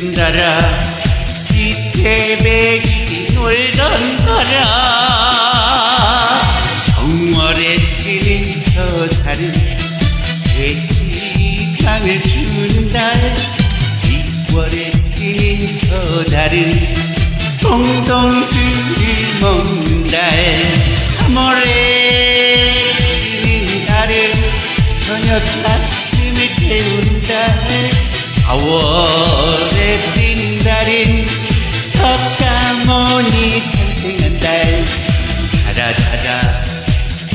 밝은 달아 이 태백이 놀던 달아 정월에 뜨는 저 달은 대지강을 주는 달 2월에 뜨는 저 달은 동동주를 먹는 달 3월에 뜨는 달은 저녁 가슴을 태우는 달 4월 에 뜨는 달은 덕가모니 탄생한 달 달아달아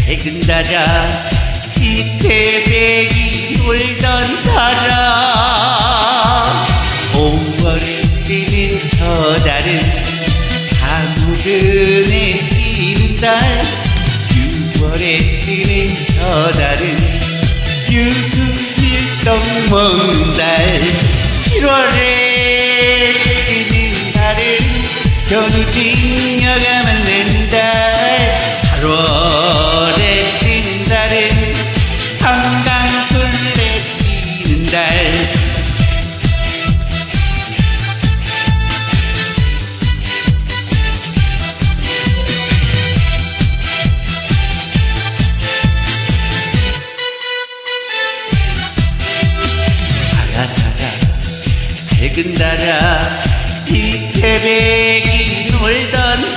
밝은 달아 이태백이 놀던 달아 5월에 뜨는 저 달은 가무른에 뛰는 달 6월에 뜨는 저 달은 유일동 먹는 달 7월에 뜨는 달은 견우직녀가 만난 달. 8월에 뜨는 달은 한강술래 뛰는 달. 달아 달아 밝은 달아 이태백이 놀던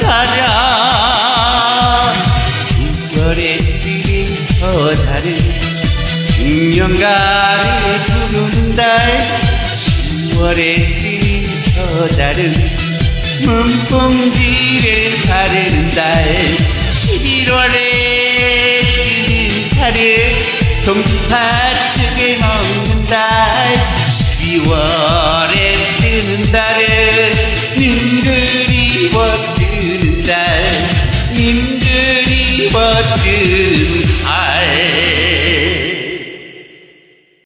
9월에 뜨는 저 달은 중년가를 부르는 달. 10월에 뜨는 저 달은 문봉지를 바르는 달. 11월에 뜨는 달은 동파죽을 먹는 달 is